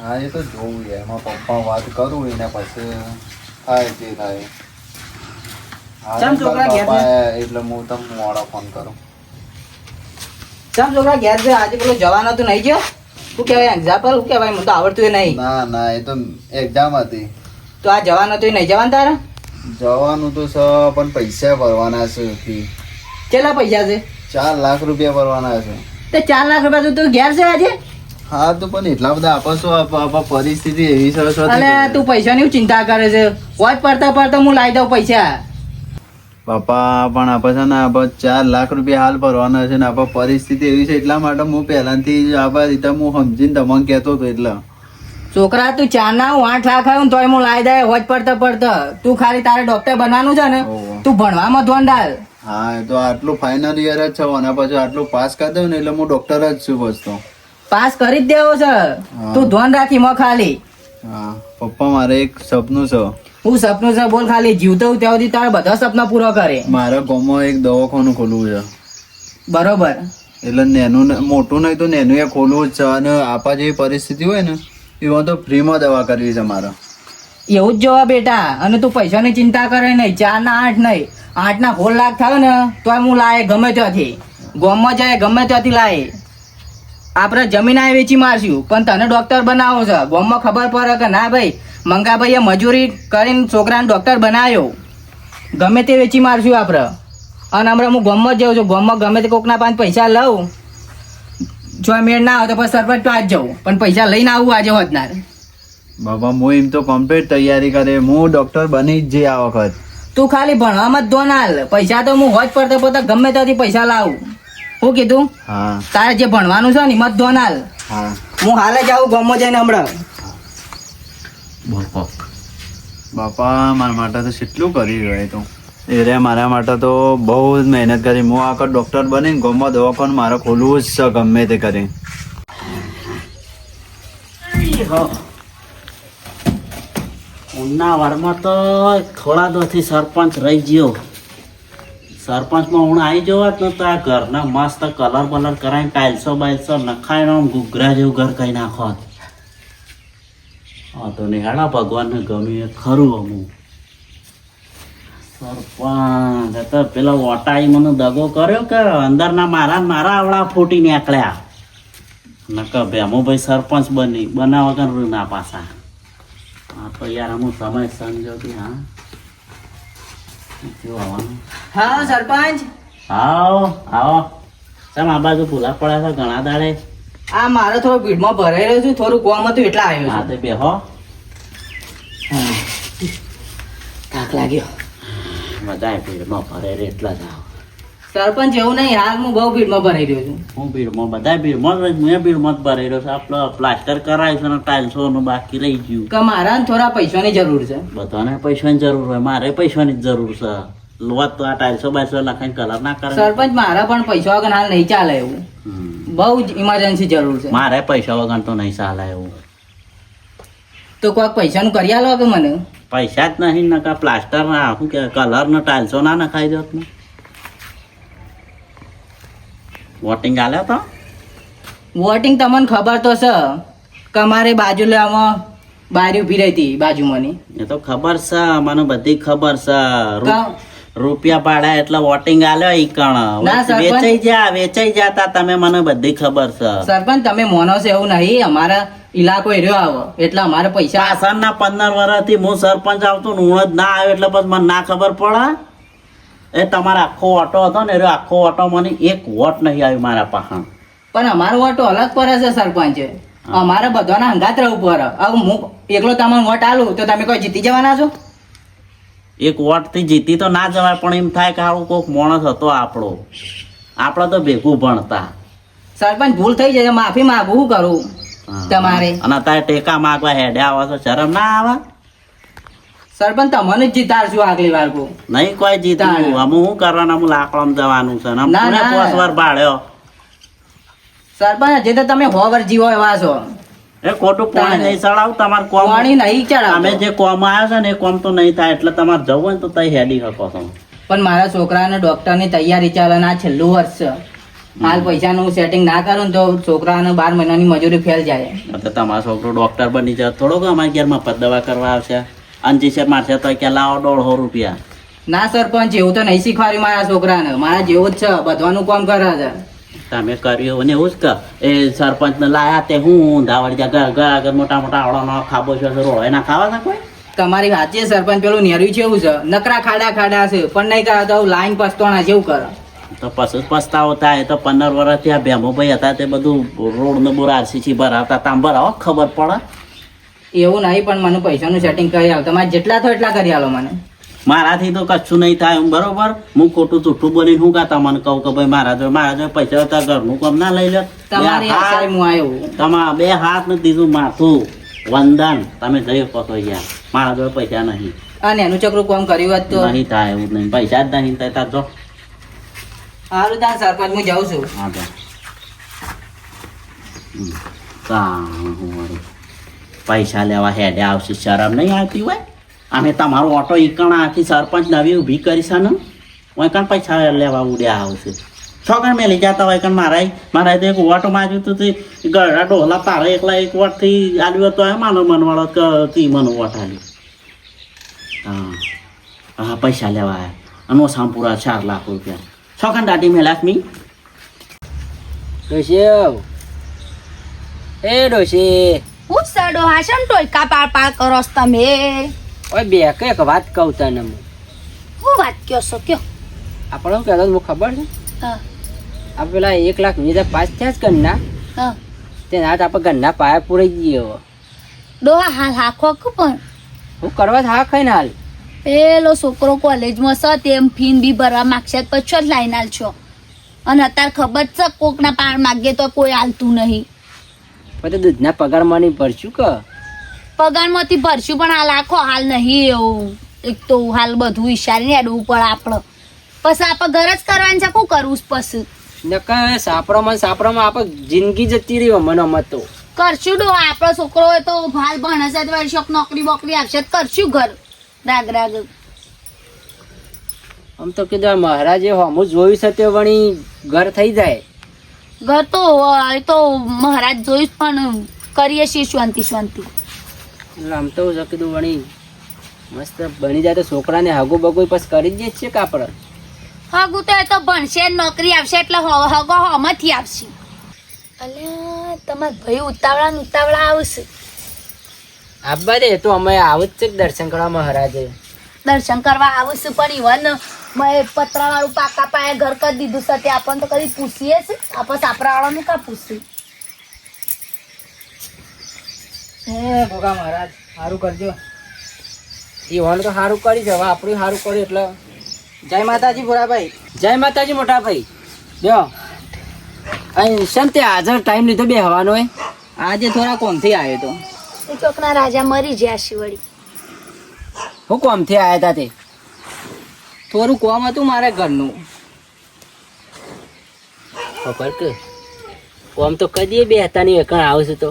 હા એ તો જોવું એમાં પપ્પા વાત કરું એને પછી થાય જે થાય. ચમ છોકરા એટલે હું તમને મોડો ફોન કરું. ચમ છોકરા ઘેર છે. આજે પેલો જવાનો તો નહીં ગયો? શું કહેવાય એક્ઝામ્પલ શું કહેવાય? મને તો આવડતું નહીં. ના ના એ તો એક્ઝામ હતી. તો આ જવાનો તો નહીં જવાનું તારે? જવાનું તો છે પણ પૈસા ભરવાના છે ફી કેટલા પૈસા છે? ચાર લાખ રૂપિયા ભરવાના છે. તે ચાર લાખ રૂપિયા તો તું ઘેર છે આજે? હા તો પણ એટલા બધા આપો છો આપ- પરિસ્થિતિ એવી સરસ અને તું પૈસાની ચિંતા કરે છે? વાત પડતા પડતા હું લાવી દઉં પૈસા. પપ્પા પણ આપણે છે ને આપણે ચાર લાખ રૂપિયા હાલ ભરવાના છે ને આપણે પરિસ્થિતિ એવી છે એટલા માટે હું પહેલાથી જ આપણે રીતે હું સમજીને તમને કહેતો હતો એટલે. છોકરા તું ચાર ના હું આઠ લાખ આવ્યું તોય હું લાવી દે હોજ પડતા પડતા. તું ખાલી તારે ડોક્ટર બનવાનું છે ને તું ભણવામાં ધ્યાન ડાલ હા તો આટલું ફાઇનલ યર જ છે અને પછી આટલું પાસ કરી દઉં ને એટલે હું ડોક્ટર જ છું બસ તો. પાસ કરી જ દેવો છે. તું ધ્યાન રાખી મો ખાલી. હા પપ્પા મારે એક સપનું છે. હું સપનું છે બોલ ખાલી જીવતો ત્યાં સુધી તારા બધા સપના પૂરા કરે. મારા ગામમાં એક દવાખાનું ખોલવું છે. બરોબર. એટલે નેનું મોટું નહીં તો નેનું એ ખોલવું જ છે અને આપા જેવી પરિસ્થિતિ હોય ને એમાં તો ફ્રીમાં દવા કરવી છે મારે. એવું જ જોવા બેટા અને તું પૈસાની ચિંતા કરે નહીં ચાર ના આઠ નહીં. આઠ ના સોળ લાખ થાય ને તો હું લાય ગમે ત્યાંથી. ગોમમાં જાય ગમે ત્યાંથી લાય. આપણે જમીન આ વેચી મારશું. પણ તને ડોક્ટર બનાવો છે. ગોમમાં ખબર પડે કે ના ભાઈ મંગાભાઈએ મજૂરી કરીને છોકરાને ડોક્ટર બનાવ્યો ગમે તે વેચી મારશું આપણે. અને હમણાં હું ગોમમાં જ જાઉં છું. ગોમમાં ગમે તે કોકના પાંચ પૈસા લઉં. જો મેળ ના આવે તો પછી સરપંચ તો આજ જવું પણ પૈસા લઈને આવું આજે વધનાર બાબા હું એમ તો કમ્પ્લીટ તૈયારી કરે. હું ડોક્ટર બની જ જઈ આ વખત. તું ખાલી ભણવામાં જ દોન હાલ. પૈસા તો હું હોજ પડતે પોતા ગમે ત્યાંથી પૈસા લાવું. હું કીધું? હા. તારે જે ભણવાનું છે ને મત હાલ. હા. હું હાલે જાઉં આવું ગામમાં જઈને હમણાં. બાપા મારા માટે તો કેટલું કરી રહ્યો તું. એ રે મારા માટે તો બહુ જ મહેનત કરી. હું આખો ડોક્ટર બનીને ગામમાં દવાખાનું મારે ખોલવું જ છે ગમે તે કરી. વારમાં તો થોડા દોથી સરપંચ રહી ગયો. સરપંચમાં હું આવી જવાત ને તો આ ઘરના મસ્ત કલર બલર કરાવીને ટાઇલ્સો બાઇલ્સો નખાઈને આમ ઘૂઘરા જેવું ઘર કહી નાખો હા તો નિહાળા ભગવાનને ગમ્યું એ ખરું અમુક. સરપંચ તો પેલા ઓટાઈ મને દગો કર્યો કે અંદરના મારા મારા આવડા ફૂટી નીકળ્યા. નકર ભેમુભાઈ સરપંચ બની બનાવ વગર ના પાછા. હા તો યાર અમુક સમય સમજો કે હા. હા સરપંચ. આવો આવો. ચમ આ બાજુ ભૂલા પડ્યા છે ઘણા દાડે. આ મારે થોડો ભીડમાં ભરાઈ રહ્યો છું થોડું કોમ હતું એટલે આવ્યો હા તો બેહો થાક લાગ્યો. મજા આવી ભીડમાં ભરે રે એટલા જ સરપંચ એવું નહીં હાલ હું બહુ ભીડમાં ભરાઈ રહ્યો છું. હું ભીડમાં બધા ભીડમાં મેં ભીડમાં જ ભરાઈ રહ્યો છું. આપણે પ્લાસ્ટર કરાયું છે ને ટાઇલ્સો નું બાકી રહી ગયું. કે મારા થોડા પૈસાની જરૂર છે. બધાને પૈસાની જરૂર હોય મારે પૈસાની જરૂર છે. લોત તો આ ટાઇલ્સો બાઇલ્સો લખાઈને કલર ના કરે. સરપંચ મારા પણ પૈસા વગર હાલ નહીં ચાલે એવું. બહુ જ ઇમરજન્સી જરૂર છે. મારે પૈસા વગર તો નહીં ચાલે એવું. તો કોઈક પૈસાનું કરી આલો કે મને? પૈસા જ નહીં નકા પ્લાસ્ટર ના શું કે કલર ને ટાઇલ્સો ના નખાઈ દો તમે વોટિંગ આલ્યો તો? વોટિંગ તમને ખબર તો છે. કે અમારે બાજુ લેવામાં બારી ઊભી રહી હતી બાજુમાંની. એ તો ખબર છે મને બધી ખબર છે. રૂપિયા પાડ્યા એટલે વોટિંગ આલ્યો ઈ કણ. વેચાઈ જા વેચાઈ જાતા તમે મને બધી ખબર છે. સરપંચ તમે મોનો છો એવું નહીં. અમારા ઇલાકો રહ્યો આવો. એટલે અમારે પૈસા પાછળના પંદર વર્ષથી હું સરપંચ આવતો હું જ ના આવ્યો એટલે પછી મને ના ખબર પડે? એ તમારો આખો ઓટો હતો ને એ આખો ઓટો મને એક વોટ નહીં આવ્યો મારા પાસે પણ અમારો વોટ અલગ પડે છે સરપંચ. અમારે બધાના હંગાત રહેવું પડે. હવે હું એકલો તમારો વોટ આલું તો તમે કોઈ જીતી જવાના છો? એક વોટથી જીતી તો ના જવાય પણ એમ થાય કે આવું કોઈક માણસ હતો આપણો. આપણે તો ભેગું ભણતા. સરપંચ ભૂલ થઈ જાય માફી માગું કરું? તમારે? અને તારે ટેકા માગવા હેડે આવો તો શરમ ના આવે? સરપંચ તમને જ જીતાડશું આગલી વાર કો નહીં કોઈ જીતું. અમે શું કરવાનું અમે લાકડામાં જવાનું છે ને. પોસ વાર ભાડ્યો સરપંચ જે તો તમે હોવર જીવો એવા છો. એ ખોટું પાણી. નહીં ચડાવ તમારે કોમ પાણી નહીં ચડાવ અમે જે કોમ આવ્યો છે ને એ કોમ તો નહીં થાય એટલે તમારે જવું હોય ને તો તઈ હેડી શકો છો. પણ મારા છોકરાને ડોક્ટરની તૈયારી ચાલે ના આ છેલ્લું વર્ષ. છે હાલ પૈસાનું સેટિંગ ના કરો ને તો છોકરાને બાર મહિનાની મજૂરી ફેલ જાય. તમારો છોકરો ડોક્ટર બની જાય થોડોક અમારા ઘેર મફત દવા કરવા આવશે. અંજી મારશે તો કે લાવો દોઢસો રૂપિયા. ના સરપંચ એવું તો નહીં શીખવાડ્યું મારા છોકરાને. મારા જેવું જ છે. બધવાનું કામ કરે છે. તમે કર્યું ને એવું જ કે એ સરપંચ ને લાયા તે હું ઊંધાવાળી જા ઘર ઘર આગળ મોટા મોટા આવડાનો ખાબો છે રોળે. ના ખાવા ના કોઈ? તમારી વાત છે સરપંચ. પેલું નેર્યું છે એવું છે. નકરા ખાડા ખાડા છે. પણ નહીં કરે તો લાઈન પસ્તોણા જેવું કરે. તો પછી પસ્તાવો થાય. તો પંદર વર્ષ ત્યાં ભેમોભાઈ હતા. તે બધું રોડ ને બોર આરસીસી ભરાવતા તામ ભરાવો ખબર પડે? એવું નહીં પણ મને પૈસાનું સેટિંગ કરી આવો તમારે જેટલા થો એટલા કરી આવો મને. મારાથી તો કશું નહીં થાય બરોબર? હું ખોટું જૂઠું બોલીને હું કાતા મને કહું કે ભાઈ મારા જોડે મારા જોડે પૈસા હતા ઘરનું કામ ના લઈ લે. તમારી બે હાથ- ને દીધું માથું. વંદન. તમે જઈ શકો ગયા મારા જોડે પૈસા નહીં. અને એનું ચક્રું કોમ કર્યું હોત તો? નહીં થાય એવું નહીં. પૈસા જ નહીં થાય. તાર જો. સારું તાર સરપંચ હું જાઉં છું. હા તો. પૈસા લેવા હેડે આવશે, શરમ નહીં આવતી હોય? અમે તમારો ઓટો ઈકણા આખી સરપંચ નવી ઊભી કરીશ ને? ઓય કણ પૈસા લેવા ઉડ્યા આવશે? છોકરા મેં લઈ જતા હોય કણ મારા મારા તો એક ઓટો માર્યું હતું તું, ગળા ડોહલા તારે એકલા એક વોટથી આલ્યો તો એ માનો મનવાળો તી મને વોટ આલ્યો. હા હા, પૈસા લેવા આવ્યા અને ઓછામાં પૂરા ચાર લાખ રૂપિયા. છોકરા મેલાક મી? ડોશી એ ડોશી. હું સડો હાશમ ટોયકા પાળ પાર કરો તમે. ઓય બે એક વાત કહું તને હું. હું વાત કયો છો કયો? શું કહેતો મને ખબર છે? હા. આ પેલા એક લાખ વીસ હજાર પાસ થયા જ ગન્ના હા. તે ના આપણે ગન્ના પાયા પૂરી ગયો ડોહા હાલ હાખો કે પણ. હું કરવા હા ખાઈ હાલ? પેલો છોકરો કોલેજમાં છે તેમ ફીન બી ભરવા માગશે પછી જ લાઈન હાલ છો. અને અત્યારે ખબર છે કોકના પાણ માગે તો કોઈ હાલતું નહીં. પછી દૂધના પગારમાં નહીં ભરશું કે? પગારમાંથી ભરશું પણ હાલ આખો હાલ નહીં એવું. એક તો હાલ બધું વિચારીને હેડવું પડે આપણે પછી આપણે ઘર જ કરવાનું છે શું કરવું પછી? નકર સાપડામાં સાપડામાં આપણે જિંદગી જતી રહી મને મત તો. કરશું ડો આપણો છોકરો હોય તો હાલ ભણશે તો વળી નોકરી બોકરી આપશે તો કરશું ઘર. રાગ રાગ. આમ તો કીધું મહારાજે હમું જોયું છે તે વણી ઘર થઈ જાય. ઘર તો હવે તો મહારાજ જોઈશ પણ કરીએ છીએ શાંતિ શાંતિ. એટલે આમ તો જો કીધું વણી મસ્ત બની જાય તો છોકરાને હાગુ બગુ પછી કરી જ દઈએ છીએ કે આપણે? હગું તો એ તો ભણશે નોકરી આવશે એટલે હ- હગો હમથી આવશે અલ્યા તમાર ભાઈ ઉતાવળા ને ઉતાવળા આવશે. આબા રે તો અમે આવું જ છે કે દર્શન કરવા મહારાજે. દર્શન કરવા આવશે પણ ઇવન મેં પતરા વાળું પાકા પાયે ઘર કરી દીધું છે તે આપણને તો કદી પૂછીએ છે આપણે સાપરા વાળાનું કાં પૂછ્યું હે ભોગા મહારાજ સારું કરજો. એ હોન તો સારું કરી છે હવે આપણું સારું કર્યું એટલે. જય માતાજી ભોળાભાઈ. જય માતાજી મોટા ભાઈ જો. અહીં શેમ તે હાજર ટાઈમ લીધો બે હવાનો હોય આજે થોડા કોમથી આવ્યો તો. એ ચોકના રાજા મરી ગયા શિવડી. હું કોમથી આવ્યા હતા તે? થોડું કોમ હતું મારે ઘરનું. ખબર કે? કોમ તો કદી બે હતા નહીં એકણ આવશે તો.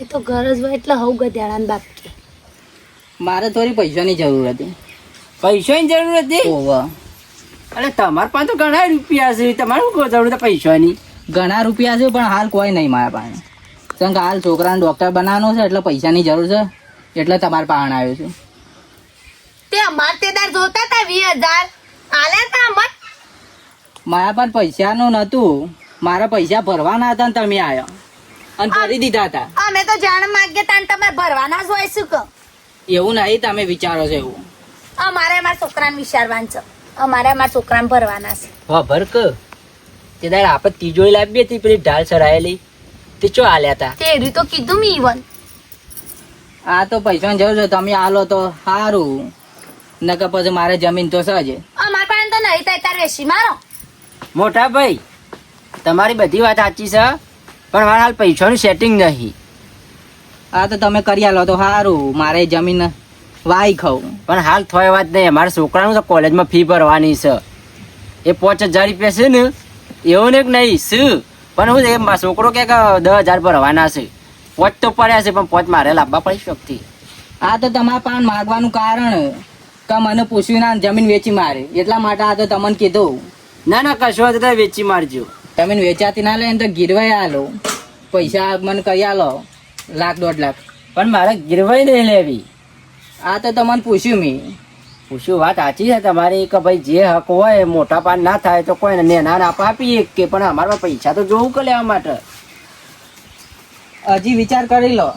એ તો ઘર જ હોય એટલે હવ ગધેડાને બાપ કે મારે થોડી પૈસાની જરૂર હતી. પૈસાની જરૂર હતી? ઓવા અરે તમારા પાસે તો ઘણા રૂપિયા છે તમારે શું જરૂર છે પૈસાની? ઘણા રૂપિયા છે પણ હાલ કોઈ નહીં મારા પાસે. કારણ કે હાલ છોકરાને ડૉક્ટર બનાવવાનો છે એટલે પૈસાની જરૂર છે એટલે તમારા પાસે આવ્યો છું. તે અમાર તે દાર જોતા હતા વીસ હજાર. આલ્યા તા અમર મારા પાસે પૈસાનું નતું. મારા પૈસા ભરવાના હતા ને તમે આવ્યા અને ભરી દીધા હતા. અમે તો જાણ માગ્ય તા તમે ભરવાના જ હોય શું કહો? એવું નહીં તમે વિચારો છો એવું. અમારે અમારા છોકરાને વિચારવાનું છે. અમારે અમારા છોકરાને ભરવાના છે. હા ભરક તે દાડ આપણે તિજોરી લાવી હતી પેલી ઢાલ ચડાયેલી તે ચો આલ્યા હતા તે તો કીધું મી ઈવન. આ તો પૈસાની જરૂર છે તમે આલો તો સારું. નકર પછી મારે જમીન તો સજ અમારા પાસે તો નહીં થાય તાર વેસી મારો. મોટા ભાઈ તમારી બધી વાત સાચી છે પણ મારા હાલ પૈસાનું સેટિંગ નહીં. આ તો તમે કરી આલો તો સારું મારે જમીન વાઈ ખાઉં. પણ હાલ થોય વાત નહીં મારા છોકરાનું તો કોલેજમાં ફી ભરવાની છે. એ પાંચ હજાર રૂપિયા છે ને એવું ને નહીં શું પણ હું એ છોકરો કે કે દસ હજાર ભરવાના છે. પોચ તો પડ્યા છે પણ પોચ મારે લાવવા પડી શકતી. આ તો તમારા પાન માગવાનું કારણ. કે મને પૂછ્યું ના જમીન વેચી મારે. એટલા માટે આ તો તમને કીધું. ના ના કશો વેચી મારજો. જમીન વેચાતી ના લે તો ગીરવાઈ આલો. પૈસા મને કહી આલો. લાખ દોઢ લાખ. પણ મારે ગીરવાઈ નહીં લેવી. આ તો તમને પૂછ્યું મેં. પૂછ્યું વાત સાચી છે તમારી કે ભાઈ જે હક હોય મોટા પાન ના થાય તો કોઈ નેના ના આપીએ કે પણ અમારા પૈસા તો જોવું કે લેવા માટે? હજી વિચાર કરી લો.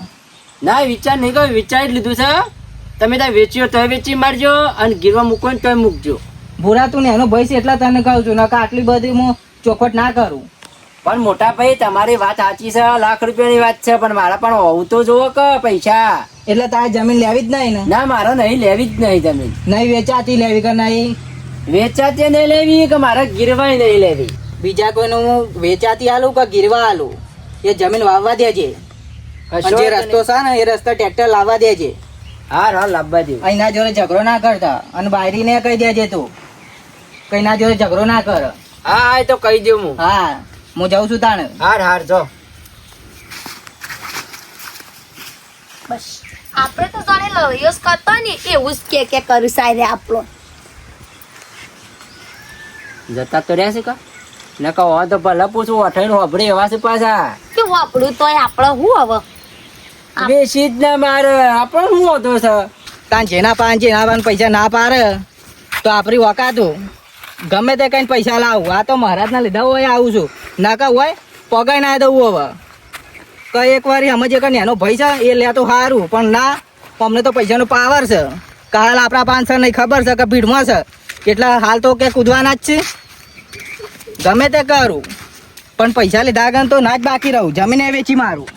ના વિચાર નહીં કહ્યું વિચારી જ લીધું છે. તમે ત્યાં વેચ્યો તોય વેચી મારજો અને ગીરવા મૂકો ને તોય મૂકજો. ભૂરા તું ને એનો ભય છે એટલા તને કહું છું નકા આટલી બધી હું ચોખવટ ના કરું. પણ મોટા ભાઈ તમારી વાત સાચી છે લાખ રૂપિયાની વાત છે પણ મારા પણ હોવું તો જોવો કે પૈસા. એટલે તારે જમીન લેવી જ નહીં ને? ના મારે નહીં લેવી જ નહીં જમીન. નહીં વેચાતી લેવી કે નહીં? વેચાતી નહીં લેવી કે મારે ગીરવાય નહીં લેવી? બીજા કોઈનું હું વેચાતી આલું કે ગીરવા આલું? એ જમીન વાવવા દેજે. જે રસ્તો છે ને એ રસ્તો ટ્રેક્ટર લાવવા દેજે. હા હા લાવવા અહીંના જોડે ઝઘડો ના કરતા અને બાયરીને કહી દેજે તું. કઈના જોડે ઝઘડો ના કર. હા હા એ તો કહી દઉં હું. હા હું જાઉં છું તાણે. હાર હાર જો. બસ. આપણે તો જાણે લવિયો જ કરતો ને એવું જ કે કે કરું સાયરે આપણો. જતા તો રહ્યા છે કા? ને કહો તો ભલે પૂછું અઠાઈ હોભળે એવા છે પાછા. કે વાપડું તોય આપણે શું હવે? આપ- બેસી જ ના મારે. આપણ શું હતો છે? તાન જેના પાન જેના પાન પૈસા ના પારે તો આપણી વકાતું ગમે તે કઈ પૈસા લાવું. આ તો મહારાજના લીધા હોય આવું છું. ના કા હોય પગાઈ ના દઉં હવે. કઈ એક વાર અમે જે કઈ એનો ભાઈ છે એ લે તો સારું પણ ના અમને તો પૈસાનો પાવર છે. કાલ આપણા પાંચ નહીં ખબર છે કે ભીડમાં છે. એટલે હાલ તો કે કૂદવાના જ છે. ગમે તે કરું. પણ પૈસા લીધા આગળ તો ના જ બાકી રહું. જમીને વેચી મારું.